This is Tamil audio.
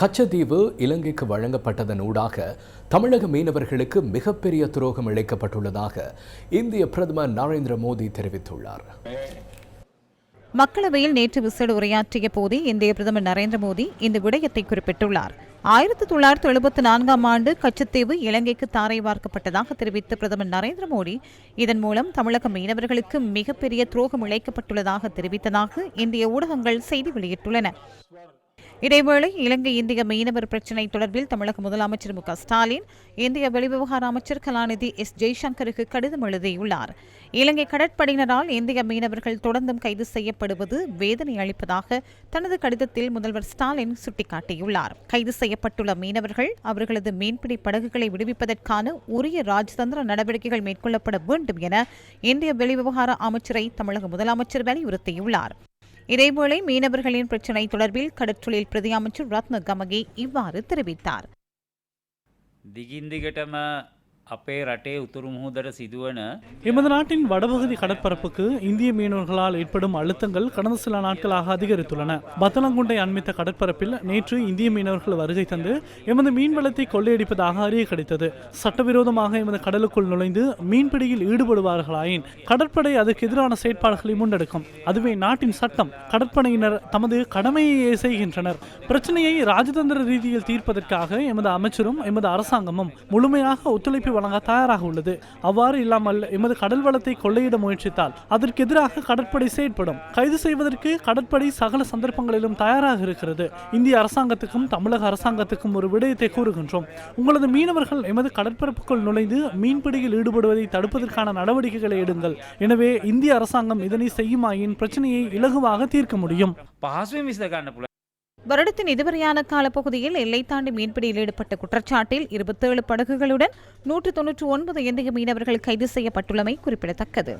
கச்சத்தீவு இலங்கைக்கு வழங்கப்பட்டதன் ஊடாக தமிழக மீனவர்களுக்கு மிகப்பெரிய துரோகம் இழைக்கப்பட்டுள்ளதாக இந்திய பிரதமர் நரேந்திர மோடி தெரிவித்துள்ளார். மக்களவையில் நேற்று விசேட உரையாற்றிய போதே இந்திய பிரதமர் நரேந்திர மோடி இந்த விடயத்தை குறிப்பிட்டுள்ளார். ஆயிரத்தி தொள்ளாயிரத்தி எழுபத்தி நான்காம் ஆண்டு கச்சத்தீவு இலங்கைக்கு தாரை வார்க்கப்பட்டதாக தெரிவித்த பிரதமர் நரேந்திர மோடி இதன் மூலம் தமிழக மீனவர்களுக்கு மிகப்பெரிய துரோகம் இழைக்கப்பட்டுள்ளதாக தெரிவித்ததாக இந்திய ஊடகங்கள் செய்தி வெளியிட்டுள்ளன. இதேவேளை இலங்கை இந்திய மீனவர் பிரச்சினை தொடர்பில் தமிழக முதலமைச்சர் மு ஸ்டாலின் இந்திய வெளிவிவகார அமைச்சர் கலாநிதி எஸ். ஜெய்சங்கருக்கு கடிதம் எழுதியுள்ளார். இலங்கை கடற்படையினரால் இந்திய மீனவர்கள் தொடர்ந்தும் கைது செய்யப்படுவது வேதனை அளிப்பதாக தனது கடிதத்தில் முதல்வர் ஸ்டாலின் சுட்டிக்காட்டியுள்ளார். கைது செய்யப்பட்டுள்ள மீனவர்கள் அவர்களது மீன்பிடி படகுகளை விடுவிப்பதற்கான உரிய ராஜதந்திர நடவடிக்கைகள் மேற்கொள்ளப்பட வேண்டும் என இந்திய வெளிவிவகார அமைச்சரை தமிழக முதலமைச்சர் வலியுறுத்தியுள்ளார். இதேவேளை மீனவர்களின் பிரச்சினை தொடர்பில் கடற்றொழில் பிரதி அமைச்சர் ரத்ன கமகே இவ்வாறு தெரிவித்தார் දිගින් දිගටම අපේ රටේ උතුරු මුහුදට සිදුවන எமது நாட்டின் வடபகுதி கடற்பரப்புக்கு இந்திய மீனவர்களால் ஏற்படும் அழுத்தங்கள் கடந்த சில நாட்களாக அதிகரித்துள்ளன பத்தலங்குண்டை அண்மித்த கடற்பரப்பில் நேற்று இந்திய மீனவர்கள் வருகை தந்து எமது மீன்வளத்தை கொள்ளையடிப்பதாக அறிய கிடைத்தது சட்டவிரோதமாக எமது கடலுக்குள் நுழைந்து மீன்பிடியில் ஈடுபடுவார்களாயின் கடற்படை அதற்கு எதிரான செயற்பாடுகளை முன்னெடுக்கும் அதுவே நாட்டின் சட்டம் கடற்படையினர் தமது கடமையை செய்கின்றனர் பிரச்சனையை ராஜதந்திர ரீதியில் தீர்ப்பதற்காக எமது அமைச்சரும் எமது அரசாங்கமும் முழுமையாக ஒத்துழைப்பு வழங்க தயாராக உள்ளது. அவ்வாறு இல்லாமல் எமது கடல் வளத்தை கொள்ளையிட முயற்சித்தால் அதற்கு எதிராக கடற்படை செயற்படும். கைது செய்வதற்கு கடற்படை சகல சந்தர்ப்பங்களிலும் தயாராக இருக்கிறது. இந்திய அரசாங்கத்துக்கும் தமிழக அரசாங்கத்துக்கும் ஒரு விடயத்தை கூறுகின்றோம். உங்களது மீனவர்கள் எமது கடற்பரப்புக்குள் நுழைந்து மீன்பிடியில் ஈடுபடுவதை தடுப்பதற்கான நடவடிக்கைகளை எடுங்கள். எனவே இந்திய அரசாங்கம் இதனை செய்யுமாயின் பிரச்சனையை இலகுவாக தீர்க்க முடியும். வருடத்தின் இதுவரையான காலப்பகுதியில் எல்லை தாண்டி மீன்பிடியில் ஈடுபட்ட குற்றச்சாட்டில் இருபத்தேழு படகுகளுடன் நூற்று தொன்னூற்று ஒன்பது இந்திய மீனவர்கள் கைது செய்யப்பட்டுள்ளமை குறிப்பிடத்தக்கது.